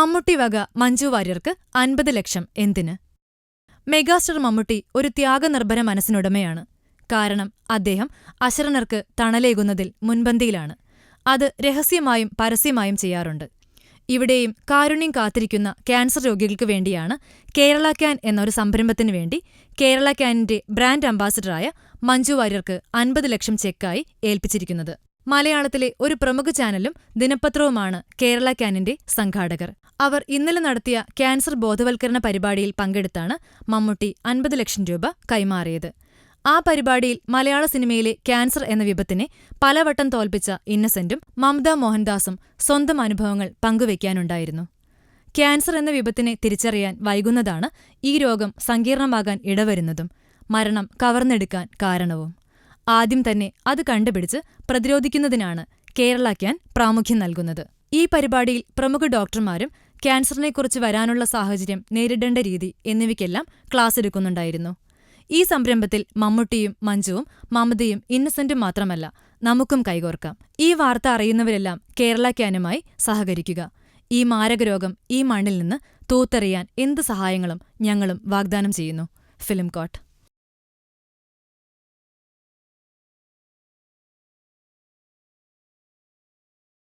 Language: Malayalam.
മമ്മൂട്ടി വക മഞ്ജു വാര്യർക്ക് അൻപത് ലക്ഷം എന്തിന്? മെഗാസ്റ്റർ മമ്മൂട്ടി ഒരു ത്യാഗനിർഭര മനസ്സിനുടമയാണ്. കാരണം അദ്ദേഹം അശരണർക്ക് തണലേകുന്നതിൽ മുൻപന്തിയിലാണ്. അത് രഹസ്യമായും പരസ്യമായും ചെയ്യാറുണ്ട്. ഇവിടെയും കാരുണ്യം കാത്തിരിക്കുന്ന ക്യാൻസർ രോഗികൾക്ക് വേണ്ടിയാണ് കേരള ക്യാൻ എന്നൊരു സംരംഭത്തിനു വേണ്ടി കേരള ക്യാനിന്റെ ബ്രാൻഡ് അംബാസിഡറായ മഞ്ജു വാര്യർക്ക് അൻപത് ലക്ഷം ചെക്കായി ഏൽപ്പിച്ചിരിക്കുന്നത്. മലയാളത്തിലെ ഒരു പ്രമുഖ ചാനലും ദിനപത്രവുമാണ് കേരള ക്യാനിന്റെ സംഘാടകർ. അവർ ഇന്നലെ നടത്തിയ ക്യാൻസർ ബോധവൽക്കരണ പരിപാടിയിൽ പങ്കെടുത്താണ് മമ്മൂട്ടി അൻപത് ലക്ഷം രൂപ കൈമാറിയത്. ആ പരിപാടിയിൽ മലയാള സിനിമയിലെ ക്യാൻസർ എന്ന വിപത്തിനെ പലവട്ടം തോൽപ്പിച്ച ഇന്നസെന്റും മമത മോഹൻദാസും സ്വന്തം അനുഭവങ്ങൾ പങ്കുവയ്ക്കാനുണ്ടായിരുന്നു. ക്യാൻസർ എന്ന വിപത്തിനെ തിരിച്ചറിയാൻ വൈകുന്നതാണ് ഈ രോഗം സങ്കീർണമാകാൻ ഇടവരുന്നതും മരണം കവർന്നെടുക്കാൻ കാരണവും. ആദ്യം തന്നെ അത് കണ്ടുപിടിച്ച് പ്രതിരോധിക്കുന്നതിനാണ് കേരള ക്യാൻ പ്രാമുഖ്യം നൽകുന്നത്. ഈ പരിപാടിയിൽ പ്രമുഖ ഡോക്ടർമാരും ക്യാൻസറിനെക്കുറിച്ച് വരാനുള്ള സാഹചര്യം നേരിടേണ്ട രീതി എന്നിവയ്ക്കെല്ലാം ക്ലാസ് എടുക്കുന്നുണ്ടായിരുന്നു. ഈ സംരംഭത്തിൽ മമ്മൂട്ടിയും മഞ്ജുവും മമതയും ഇന്നസെന്റും മാത്രമല്ല നമുക്കും കൈകോർക്കാം. ഈ വാർത്ത അറിയുന്നവരെല്ലാം കേരള ക്യാനുമായി സഹകരിക്കുക. ഈ മാരകരോഗം ഈ മണ്ണിൽ നിന്ന് തൂത്തെറിയാൻ എന്ത് സഹായങ്ങളും ഞങ്ങളും വാഗ്ദാനം ചെയ്യുന്നു. Film coat.